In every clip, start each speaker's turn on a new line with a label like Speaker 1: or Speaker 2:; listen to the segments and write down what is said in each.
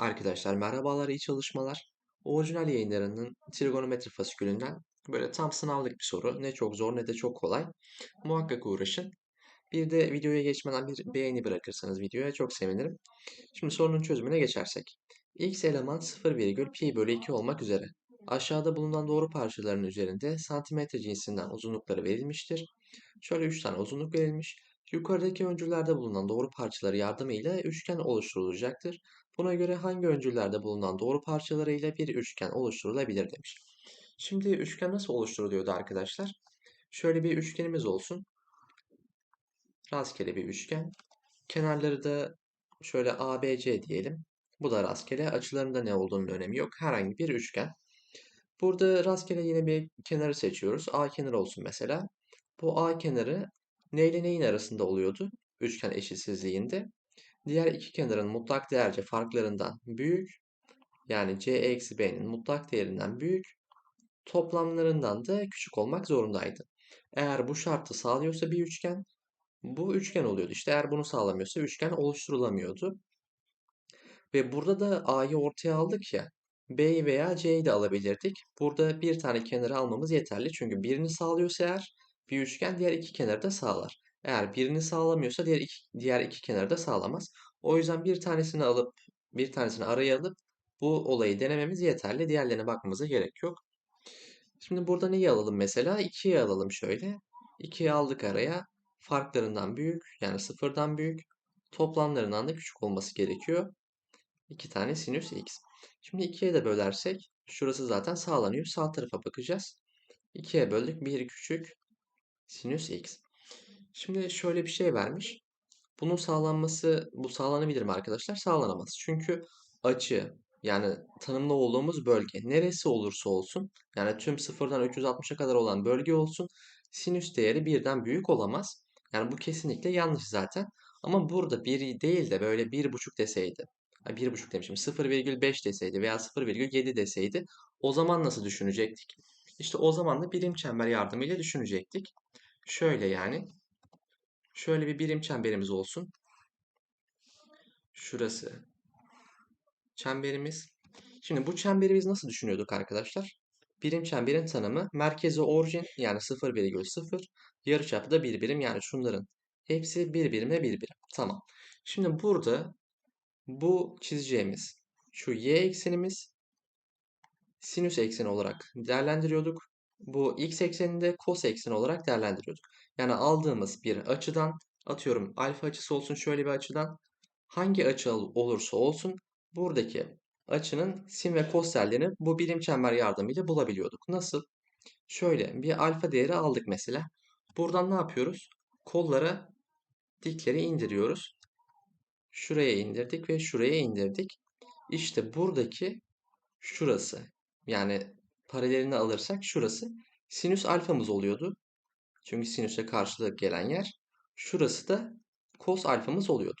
Speaker 1: Arkadaşlar merhabalar, iyi çalışmalar. Orijinal yayınlarının trigonometri fasikülünden böyle tam sınavlık bir soru. Ne çok zor ne de çok kolay. Muhakkak uğraşın. Bir de videoya geçmeden bir beğeni bırakırsanız videoya çok sevinirim. Şimdi sorunun çözümüne geçersek. X eleman 0, pi bölü 2 olmak üzere. Aşağıda bulunan doğru parçaların üzerinde santimetre cinsinden uzunlukları verilmiştir. Şöyle 3 tane uzunluk verilmiş. Yukarıdaki öncüllerde bulunan doğru parçaları yardımıyla üçgen oluşturulacaktır. Buna göre hangi öncüllerde bulunan doğru parçalarıyla bir üçgen oluşturulabilir demiş. Şimdi üçgen nasıl oluşturuluyordu arkadaşlar? Şöyle bir üçgenimiz olsun. Rastgele bir üçgen. Kenarları da şöyle ABC diyelim. Bu da rastgele. Açılarında ne olduğunun önemi yok. Herhangi bir üçgen. Burada rastgele yine bir kenarı seçiyoruz. A kenarı olsun mesela. Bu A kenarı ne ile neyin arasında oluyordu? Üçgen eşitsizliğinde. Diğer iki kenarın mutlak değerce farklarından büyük. Yani c eksi b'nin mutlak değerinden büyük. Toplamlarından da küçük olmak zorundaydı. Eğer bu şartı sağlıyorsa bir üçgen bu üçgen oluyordu. İşte eğer bunu sağlamıyorsa üçgen oluşturulamıyordu. Ve burada da A'yı ortaya aldık ya. B'yi veya C'yi de alabilirdik. Burada bir tane kenarı almamız yeterli. Çünkü birini sağlıyorsa eğer bir üçgen diğer iki kenarı da sağlar. Eğer birini sağlamıyorsa diğer iki, diğer iki kenarı da sağlamaz. O yüzden bir tanesini alıp bir tanesini araya alıp bu olayı denememiz yeterli. Diğerlerine bakmamıza gerek yok. Şimdi burada neyi alalım mesela? 2'yi alalım şöyle. 2'yi aldık araya. Farklarından büyük yani sıfırdan büyük. Toplamlarından da küçük olması gerekiyor. 2 tane sinüs x. Şimdi 2'ye de bölersek şurası zaten sağlanıyor. Sağ tarafa bakacağız. 2'ye böldük. 1 küçük sinüs x. Şimdi şöyle bir şey vermiş. Bunun sağlanması, bu sağlanabilir mi arkadaşlar? Sağlanamaz. Çünkü açı yani tanımlı olduğumuz bölge neresi olursa olsun yani tüm sıfırdan 360'a kadar olan bölge olsun sinüs değeri birden büyük olamaz. Yani bu kesinlikle yanlış zaten. Ama burada 1 değil de böyle 1,5 deseydi. 1,5 demişim 0,5 deseydi veya 0,7 deseydi o zaman nasıl düşünecektik? İşte o zaman da birim çember yardımıyla düşünecektik. Şöyle yani. Şöyle bir birim çemberimiz olsun. Şurası çemberimiz. Şimdi bu çemberi biz nasıl düşünüyorduk arkadaşlar? Birim çemberin tanımı merkezi orijin yani 0,0 yarıçapı da 1 birim yani şunların hepsi 1 birimle 1 birim. Tamam. Şimdi burada bu çizeceğimiz şu y eksenimiz sinüs ekseni olarak değerlendiriyorduk. Bu x ekseninde kos ekseni olarak değerlendiriyorduk. Yani aldığımız bir açıdan atıyorum alfa açısı olsun şöyle bir açıdan hangi açı olursa olsun buradaki açının sin ve kos değerlerini bu birim çember yardımıyla bulabiliyorduk. Nasıl? Şöyle bir alfa değeri aldık mesela. Buradan ne yapıyoruz? Kollara dikleri indiriyoruz. Şuraya indirdik ve şuraya indirdik. İşte buradaki şurası yani paralelini alırsak şurası sinüs alfamız oluyordu. Çünkü sinüse karşılık gelen yer. Şurası da kos alfamız oluyordu.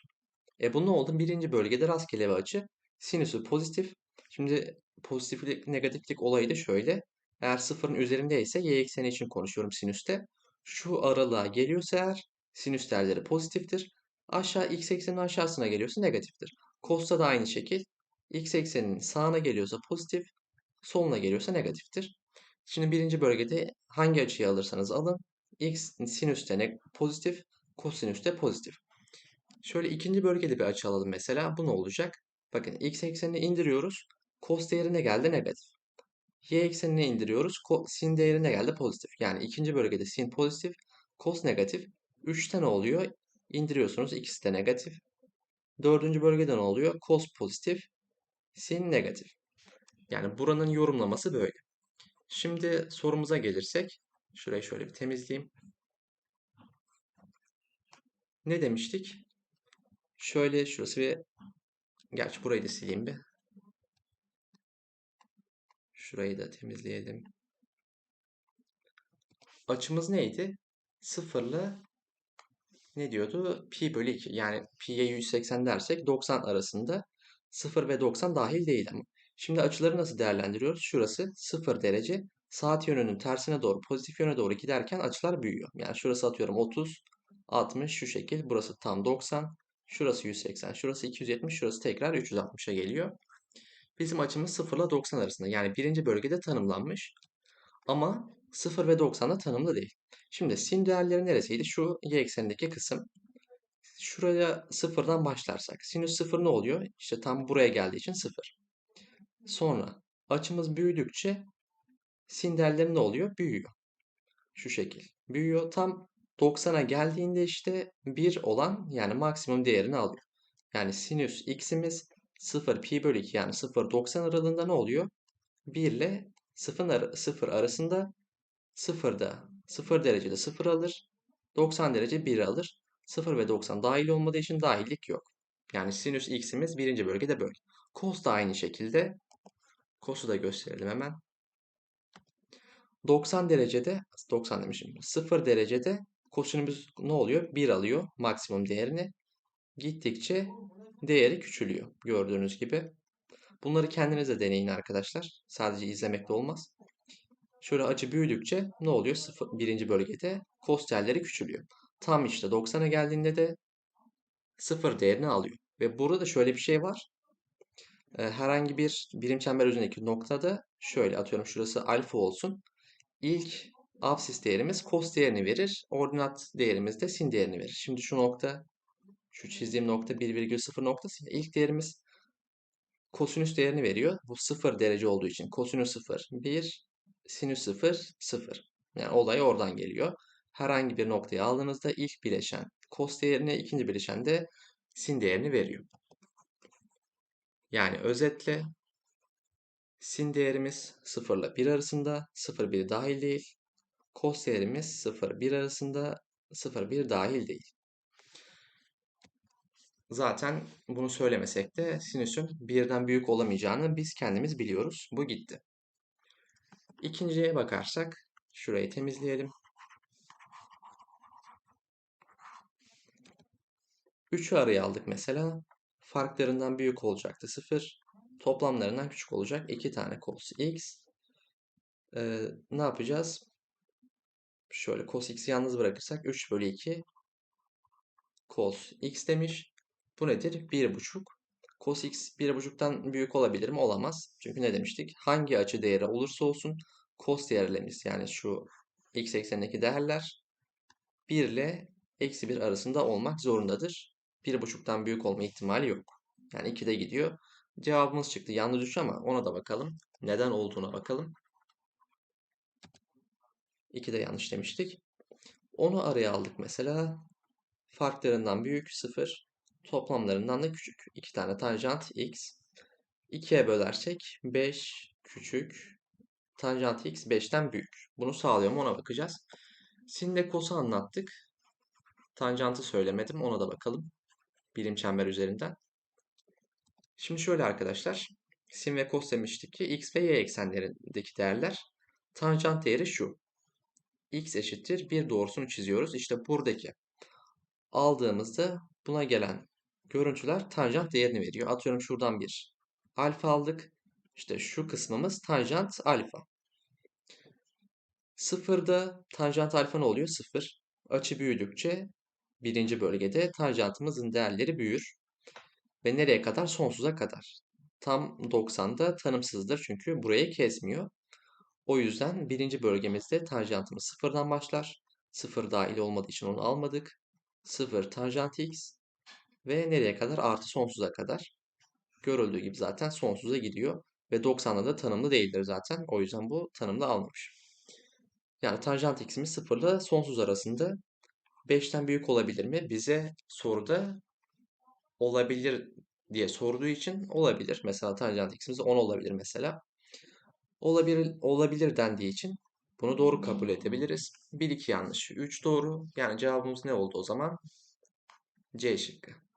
Speaker 1: E bu ne oldu? Birinci bölgede rastgele bir açı. Sinüsü pozitif. Şimdi pozitiflik negatiflik olayı da şöyle. Eğer sıfırın üzerindeyse y ekseni için konuşuyorum sinüste. Şu aralığa geliyorsa eğer sinüs değerleri pozitiftir. Aşağı x eksenin aşağısına geliyorsa negatiftir. Kosta da aynı şekil. x ekseninin sağına geliyorsa pozitif, soluna geliyorsa negatiftir. Şimdi birinci bölgede hangi açıyı alırsanız alın. X sinüste ne pozitif, kosinüs de pozitif. Şöyle ikinci bölgede bir açı alalım mesela. Bu ne olacak? Bakın x eksenini indiriyoruz. Cos değerine geldi negatif. Y eksenine indiriyoruz. Sin değerine geldi pozitif. Yani ikinci bölgede sin pozitif, cos negatif. 3'te ne oluyor? İndiriyorsunuz. ikisi de negatif. Dördüncü bölgede ne oluyor? Cos pozitif, sin negatif. Yani buranın yorumlaması böyle. Şimdi sorumuza gelirsek. Şurayı şöyle bir temizleyeyim. Ne demiştik? Şöyle şurası bir Gerçi burayı da sileyim bir. Şurayı da temizleyelim. Açımız neydi? Sıfırlı ne diyordu? Pi bölü 2. Yani pi'ye 180 dersek 90 arasında 0 ve 90 dahil değil ama. Şimdi açıları nasıl değerlendiriyoruz? Şurası 0 derece. Saat yönünün tersine doğru pozitif yöne doğru giderken açılar büyüyor. Yani şurası atıyorum 30, 60 şu şekil. Burası tam 90. Şurası 180, şurası 270, şurası tekrar 360'a geliyor. bizim açımız 0 ile 90 arasında. Yani birinci bölgede tanımlanmış. Ama 0 ve 90'da tanımlı değil. Şimdi sin değerleri neresiydi? Şu y eksenindeki kısım. Şuraya sıfırdan başlarsak. Sinüs sıfır ne oluyor? İşte tam buraya geldiği için sıfır. Sonra açımız büyüdükçe sin değerleri ne oluyor? Büyüyor. Şu şekil. Büyüyor. Tam 90'a geldiğinde işte 1 olan yani maksimum değerini alıyor. Yani sinüs x'imiz 0 pi bölü 2 yani 0 90 aralığında ne oluyor? 1 ile 0, 0 arasında 0'da 0 derecede 0 alır. 90 derece 1 alır. 0 ve 90 dahil olmadığı için dahillik yok. Yani sinüs x'imiz birinci bölgede böyle. Cos da aynı şekilde. Cos'u da gösterelim hemen. 90 derecede 90 demişim. 0 derecede kosinümüz ne oluyor? 1 alıyor maksimum değerini. Gittikçe değeri küçülüyor. Gördüğünüz gibi. Bunları kendiniz de deneyin arkadaşlar. Sadece izlemekle olmaz. Şöyle açı büyüdükçe ne oluyor? Sıfır, birinci bölgede kos değerleri küçülüyor. Tam işte 90'a geldiğinde de sıfır değerini alıyor. Ve burada şöyle bir şey var. Herhangi bir birim çember üzerindeki noktada şöyle atıyorum şurası alfa olsun. İlk absis değerimiz cos değerini verir. Ordinat değerimiz de sin değerini verir. Şimdi şu nokta, şu çizdiğim nokta 1,0 noktası. İlk değerimiz kosinüs değerini veriyor. Bu 0 derece olduğu için kosinüs 0, 1, sinüs 0, 0. Yani olay oradan geliyor. Herhangi bir noktayı aldığınızda ilk bileşen cos değerini, ikinci bileşen de sin değerini veriyor. Yani özetle sin değerimiz 0 ile 1 arasında, 0 1 dahil değil. Cos değerimiz 0 1 arasında, 0 1 dahil değil. Zaten bunu söylemesek de sinüsün birden büyük olamayacağını biz kendimiz biliyoruz. Bu gitti. İkinciye bakarsak şurayı temizleyelim. 3'ü araya aldık mesela. Farklarından büyük olacaktı 0. Toplamlarından küçük olacak 2 tane cos x. Ee, ne yapacağız? Şöyle cos x'i yalnız bırakırsak 3 bölü 2 cos x demiş. Bu nedir? 1,5. Cos x 1,5'tan büyük olabilir mi? Olamaz. Çünkü ne demiştik? Hangi açı değeri olursa olsun cos değerlerimiz yani şu x eksenindeki değerler 1 ile eksi 1 arasında olmak zorundadır. 1,5'tan büyük olma ihtimali yok. Yani 2'de gidiyor. Cevabımız çıktı. Yanlış düşüyor ama ona da bakalım. Neden olduğuna bakalım. 2'de yanlış demiştik. Onu araya aldık mesela. Farklarından büyük 0. Toplamlarından da küçük. 2 tane tanjant x. 2'ye bölersek 5 küçük. Tanjant x 5'ten büyük. Bunu sağlıyor mu ona bakacağız. Sin ve cos'u anlattık. Tanjantı söylemedim. Ona da bakalım. Birim çember üzerinden. Şimdi şöyle arkadaşlar. Sin ve cos demiştik ki x ve y eksenlerindeki değerler. Tanjant değeri şu. x eşittir 1 doğrusunu çiziyoruz. İşte buradaki aldığımızda buna gelen görüntüler tanjant değerini veriyor. Atıyorum şuradan bir alfa aldık. İşte şu kısmımız tanjant alfa. Sıfırda tanjant alfa ne oluyor? Sıfır. Açı büyüdükçe birinci bölgede tanjantımızın değerleri büyür. Ve nereye kadar? Sonsuza kadar. Tam 90'da tanımsızdır çünkü burayı kesmiyor. O yüzden birinci bölgemizde tanjantımız sıfırdan başlar. Sıfır dahil olmadığı için onu almadık. Sıfır tanjant x ve nereye kadar? Artı sonsuza kadar. Görüldüğü gibi zaten sonsuza gidiyor. Ve 90'da da tanımlı değildir zaten. O yüzden bu tanımlı almamış. Yani tanjant x'imiz 0 ile sonsuz arasında 5'ten büyük olabilir mi? Bize soruda olabilir diye sorduğu için olabilir. Mesela tanjant x'imiz 10 olabilir mesela. Olabilir, olabilir dendiği için bunu doğru kabul edebiliriz. 1 2 yanlış, 3 doğru. Yani cevabımız ne oldu o zaman? C şıkkı.